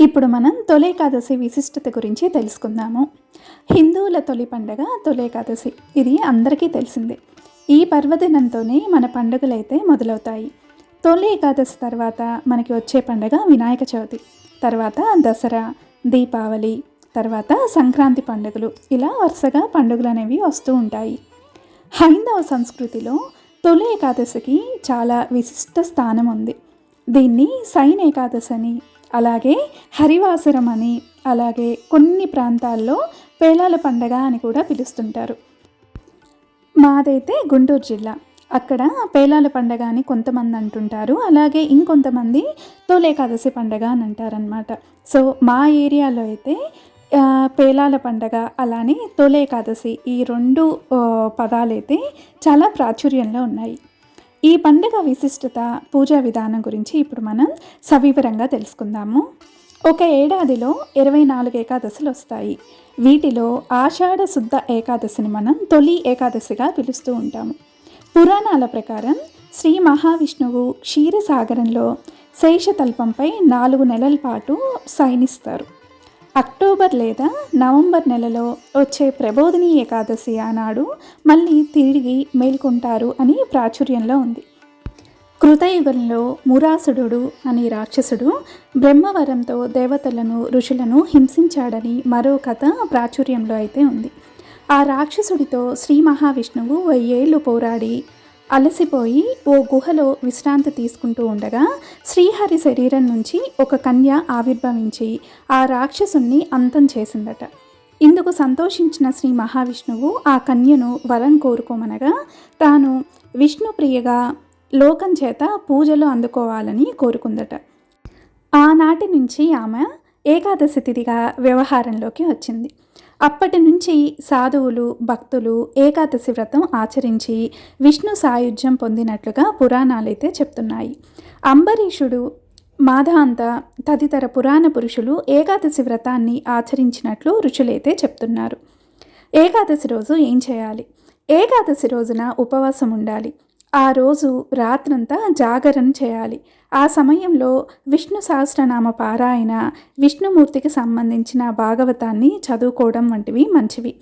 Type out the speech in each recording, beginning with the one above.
ఇప్పుడు మనం తొలేకాదశి విశిష్టత గురించి తెలుసుకుందాము. హిందువుల తొలి పండగ తొలేకాదశి ఇది అందరికీ తెలిసిందే. ఈ పర్వదినంతోనే మన పండుగలైతే మొదలవుతాయి. తొలి ఏకాదశి తర్వాత మనకి వచ్చే పండగ వినాయక చవితి. తర్వాత దసరా దీపావళి తర్వాత సంక్రాంతి పండుగలు. ఇలా వరుసగా పండుగలు అనేవి వస్తూ ఉంటాయి. హైందవ సంస్కృతిలో తొలి ఏకాదశికి చాలా విశిష్ట స్థానం ఉంది. దీన్ని సైన్ ఏకాదశి అని అలాగే హరివాసరం అని అలాగే కొన్ని ప్రాంతాల్లో పేలాల పండగ అని కూడా పిలుస్తుంటారు. మాదైతే గుంటూరు జిల్లా. అక్కడ పేలాల పండగ అని కొంతమంది అంటుంటారు. అలాగే ఇంకొంతమంది తోలేకాదశి పండగ అని అంటారనమాట సో మా ఏరియాలో అయితే పేలాల పండగ అలానే తోలేకాదశి ఈ రెండు పదాలైతే చాలా ప్రాచుర్యంలో ఉన్నాయి. ఈ పండుగ విశిష్టత పూజా విధానం గురించి ఇప్పుడు మనం సవివరంగా తెలుసుకుందాము. ఒక ఏడాదిలో ఇరవై నాలుగు ఏకాదశులు వస్తాయి. వీటిలో ఆషాఢ శుద్ధ ఏకాదశిని మనం తొలి ఏకాదశిగా పిలుస్తూ ఉంటాము. పురాణాల ప్రకారం శ్రీ మహావిష్ణువు క్షీరసాగరంలో శేషతల్పంపై నాలుగు నెలల పాటు శయనిస్తారు. అక్టోబర్ లేదా నవంబర్ నెలలో వచ్చే ప్రబోధిని ఏకాదశి ఆనాడు మళ్ళీ తిరిగి మేల్కొంటారు అని ప్రాచుర్యంలో ఉంది. కృతయుగంలో మురాసుడు అనే రాక్షసుడు బ్రహ్మవరంతో దేవతలను ఋషులను హింసించాడని మరో కథ ప్రాచుర్యంలో అయితే ఉంది. ఆ రాక్షసుడితో శ్రీ మహావిష్ణువు వెయ్యేళ్ళు పోరాడి అలసిపోయి ఓ గుహలో విశ్రాంతి తీసుకుంటూ ఉండగా శ్రీహరి శరీరం నుంచి ఒక కన్య ఆవిర్భవించి ఆ రాక్షసుణ్ణి అంతం చేసిందట. ఇందుకు సంతోషించిన శ్రీ మహావిష్ణువు ఆ కన్యను వరం కోరుకోమనగా తాను విష్ణుప్రియగా లోకం చేత పూజలు అందుకోవాలని కోరుకుందట. ఆనాటి నుంచి ఆమె ఏకాదశి తిథిగా వ్యవహారంలోకి వచ్చింది. అప్పటి నుంచి సాధువులు భక్తులు ఏకాదశి వ్రతం ఆచరించి విష్ణు సాయుధ్యం పొందినట్లుగా పురాణాలైతే చెప్తున్నాయి. అంబరీషుడు మాధాంత తదితర పురాణ పురుషులు ఏకాదశి వ్రతాన్ని ఆచరించినట్లు రుచులైతే చెప్తున్నారు. ఏకాదశి రోజు ఏం చేయాలి? ఏకాదశి రోజున ఉపవాసం ఉండాలి ఆ రోజు రాత్రంతా జాగరణ చేయాలి. ఆ సమయంలో విష్ణు సహస్రనామ పారాయణ విష్ణుమూర్తికి సంబంధించిన భాగవతాన్ని చదువుకోవడం వంటివి మంచివి.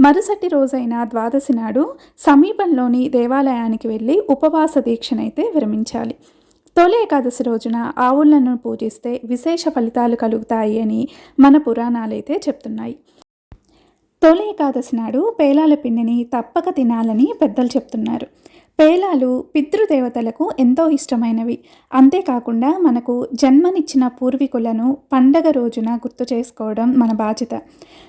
మరుసటి రోజైన ద్వాదశి నాడు సమీపంలోని దేవాలయానికి వెళ్ళి ఉపవాస దీక్షనైతే విరమించాలి. తొలి ఏకాదశి రోజున ఆవులను పూజిస్తే విశేష ఫలితాలు కలుగుతాయి అని మన పురాణాలైతే చెప్తున్నాయి. తొలి ఏకాదశి నాడు పేలాల పిండిని తప్పక తినాలని పెద్దలు చెప్తున్నారు. పేలాలు పితృదేవతలకు ఎంతో ఇష్టమైనవి. అంతేకాకుండా మనకు జన్మనిచ్చిన పూర్వీకులను పండగ రోజున గుర్తు చేసుకోవడం మన బాధ్యత.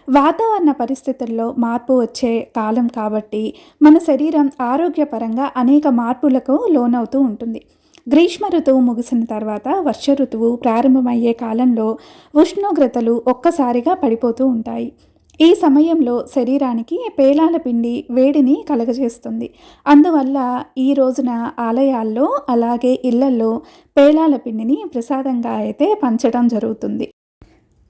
వాతావరణ పరిస్థితుల్లో మార్పు వచ్చే కాలం కాబట్టి మన శరీరం ఆరోగ్యపరంగా అనేక మార్పులకు లోనవుతూ ఉంటుంది. గ్రీష్మ ఋతువు ముగిసిన తర్వాత వర్ష ఋతువు ప్రారంభమయ్యే కాలంలో ఉష్ణోగ్రతలు ఒక్కసారిగా పడిపోతూ ఉంటాయి. ఈ సమయంలో శరీరానికి పేలాల పిండి వేడిని కలగజేస్తుంది. అందువల్ల ఈ రోజున ఆలయాల్లో అలాగే ఇళ్ళలో పేలాల పిండిని ప్రసాదంగా అయితే పంచడం జరుగుతుంది.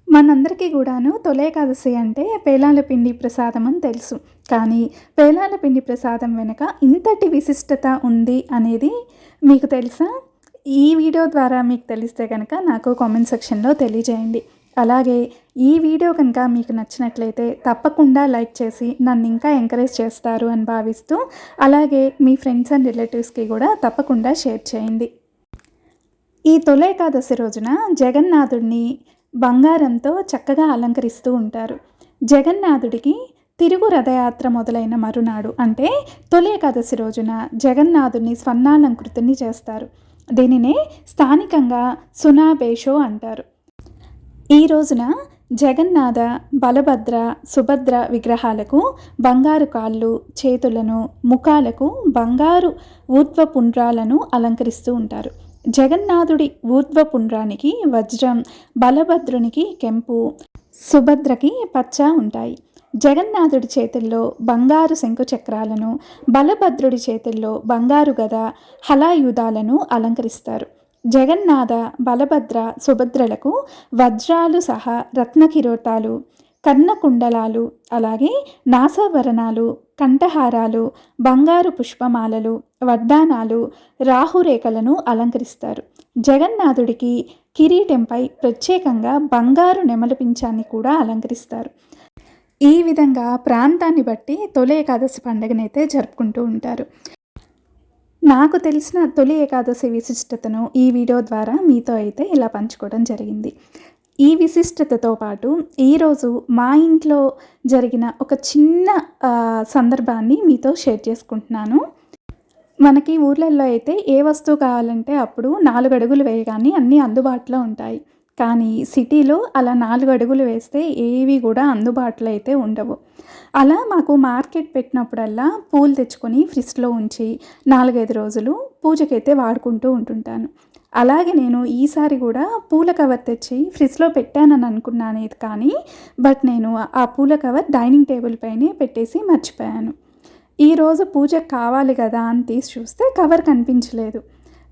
మనందరికీ కూడాను తొలేకాదశి అంటే పేలాల పిండి ప్రసాదం అని తెలుసు. కానీ పేలాల పిండి ప్రసాదం వెనుక ఇంతటి విశిష్టత ఉంది అనేది మీకు తెలుసా? ఈ వీడియో ద్వారా మీకు తెలిస్తే కనుక నాకు కామెంట్ సెక్షన్లో తెలియజేయండి. అలాగే ఈ వీడియో కనుక మీకు నచ్చినట్లయితే తప్పకుండా లైక్ చేసి నన్ను ఇంకా ఎంకరేజ్ చేస్తారు అని భావిస్తూ అలాగే మీ ఫ్రెండ్స్ అండ్ రిలేటివ్స్కి కూడా తప్పకుండా షేర్ చేయండి. ఈ తొలేకాదశి రోజున జగన్నాథుడిని బంగారంతో చక్కగా అలంకరిస్తూ ఉంటారు. జగన్నాథుడికి తిరుగు రథయాత్ర మొదలైన మరునాడు అంటే తొలి ఏకాదశి రోజున జగన్నాథుని స్వర్ణాలంకృతిని చేస్తారు. దీనినే స్థానికంగా సునాబేషో అంటారు. ఈ రోజున జగన్నాథ బలభద్ర సుభద్ర విగ్రహాలకు బంగారు కాళ్ళు చేతులను ముఖాలకు బంగారు ఊర్ధ్వపుండ్రాలను అలంకరిస్తూ ఉంటారు. జగన్నాథుడి ఊర్ధ్వపుండ్రానికి వజ్రం బలభద్రునికి కెంపు సుభద్రకి పచ్చ ఉంటాయి. జగన్నాథుడి చేతుల్లో బంగారు శంకు చక్రాలను బలభద్రుడి చేతుల్లో బంగారు గద హలాయుధాలను అలంకరిస్తారు. జగన్నాథ బలభద్ర సుభద్రలకు వజ్రాలు సహా రత్న కిరీటాలు కర్ణకుండలాలు అలాగే నాసాభరణాలు కంఠహారాలు బంగారు పుష్పమాలలు వడ్డానాలు రాహురేఖలను అలంకరిస్తారు. జగన్నాథుడికి కిరీటంపై ప్రత్యేకంగా బంగారు నెమలి పింఛాన్ని కూడా అలంకరిస్తారు. ఈ విధంగా ప్రాంతాన్ని బట్టి తొలి ఏకాదశి పండుగనైతే జరుపుకుంటూ ఉంటారు. నాకు తెలిసిన తొలి ఏకాదశి విశిష్టతను ఈ వీడియో ద్వారా మీతో అయితే ఇలా పంచుకోవడం జరిగింది. ఈ విశిష్టతతో పాటు ఈరోజు మా ఇంట్లో జరిగిన ఒక చిన్న సందర్భాన్ని మీతో షేర్ చేసుకుంటున్నాను. మనకి ఊర్లలో అయితే ఏ వస్తువు కావాలంటే అప్పుడు నాలుగు అడుగులు వేయగానే అన్నీ అందుబాటులో ఉంటాయి. కానీ సిటీలో అలా నాలుగు అడుగులు వేస్తే ఏవి కూడా అందుబాటులో అయితే ఉండవు. అలా మాకు మార్కెట్ పెట్టినప్పుడల్లా పూలు తెచ్చుకొని ఫ్రిడ్జ్లో ఉంచి నాలుగైదు రోజులు పూజకైతే వాడుకుంటూ ఉంటుంటాను. అలాగే నేను ఈసారి కూడా పూల కవర్ తెచ్చి ఫ్రిడ్జ్లో పెట్టానని అనుకున్నాను ఇది కానీ బట్ నేను ఆ పూల కవర్ డైనింగ్ టేబుల్ పైనే పెట్టేసి మర్చిపోయాను. ఈరోజు పూజ కావాలి కదా అని తీసి చూస్తే కవర్ కనిపించలేదు.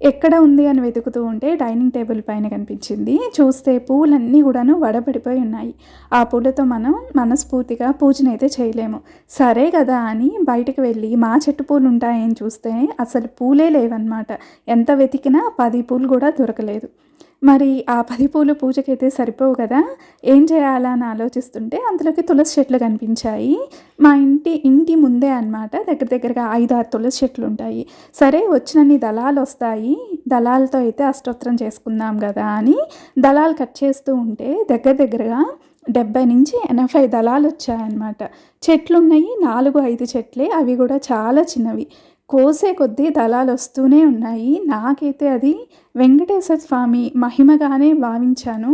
ఎక్కడ ఉంది అని వెతుకుతూ ఉంటే డైనింగ్ టేబుల్ పైన కనిపించింది. చూస్తే పూలన్నీ కూడాను వడబడిపోయి ఉన్నాయి. ఆ పూలతో మనం మనస్ఫూర్తిగా పూజనైతే చేయలేము. సరే కదా అని బయటకు వెళ్ళి మా చెట్టు పూలు ఉంటాయని చూస్తే అసలు పూలే లేవన్నమాట. ఎంత వెతికినా పది పూలు కూడా దొరకలేదు. మరి ఆ పది పూలు పూజకైతే సరిపోవు కదా? ఏం చేయాలా అని ఆలోచిస్తుంటే అందులోకి తులసి చెట్లు కనిపించాయి. మా ఇంటి ఇంటి ముందే అన్నమాట. దగ్గర దగ్గరగా ఐదు ఆరు తులసి చెట్లు ఉంటాయి. సరే వచ్చినన్ని దళాలు వస్తాయి. దళాలతో అయితే అష్టోత్తరం చేసుకుందాం కదా అని దళాలు కట్ చేస్తూ ఉంటే దగ్గర దగ్గరగా డెబ్బై నుంచి ఎనభై దళాలు వచ్చాయన్నమాట. చెట్లు ఉన్నాయి నాలుగు ఐదు చెట్లే. అవి కూడా చాలా చిన్నవి. కోసే కొద్దీ దళాలు వస్తూనే ఉన్నాయి. నాకైతే అది వెంకటేశ్వర స్వామి మహిమగానే భావించాను.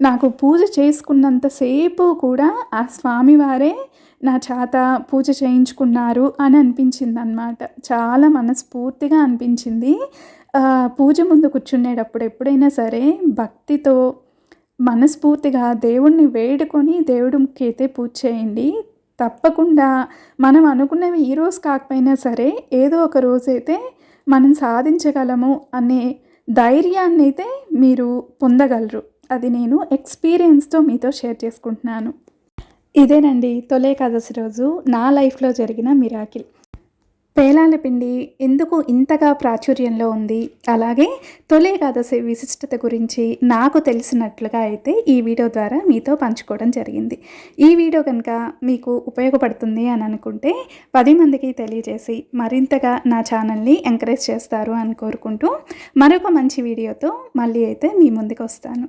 నాకు పూజ చేసుకున్నంతసేపు కూడా ఆ స్వామివారే నా చేత పూజ చేయించుకున్నారు అని అనిపించింది అనమాట చాలా మనస్ఫూర్తిగా అనిపించింది. పూజ ముందు కూర్చునేటప్పుడు ఎప్పుడైనా సరే భక్తితో మనస్ఫూర్తిగా దేవుణ్ణి వేడుకొని దేవుడికి అయితే పూజ చేయండి. తప్పకుండా. మనం అనుకున్నవి ఈ రోజు కాకపోయినా సరే ఏదో ఒక రోజైతే మనం సాధించగలము అనే ధైర్యాన్ని అయితే మీరు పొందగలరు. అది నేను ఎక్స్పీరియన్స్తో మీతో షేర్ చేసుకుంటున్నాను. ఇదేనండి తొలే కదసి రోజు నా లైఫ్లో జరిగిన మిరాకిల్. పేలాల పిండి ఎందుకు ఇంతగా ప్రాచుర్యంలో ఉంది? అలాగే తొలి ఏకాదశి విశిష్టత గురించి నాకు తెలిసినట్లుగా అయితే ఈ వీడియో ద్వారా మీతో పంచుకోవడం జరిగింది. ఈ వీడియో కనుక మీకు ఉపయోగపడుతుంది అని అనుకుంటే పది మందికి తెలియజేసి మరింతగా నా ఛానల్ని ఎంకరేజ్ చేస్తారు అని కోరుకుంటూ మరొక మంచి వీడియోతో మళ్ళీ అయితే మీ ముందుకు వస్తాను.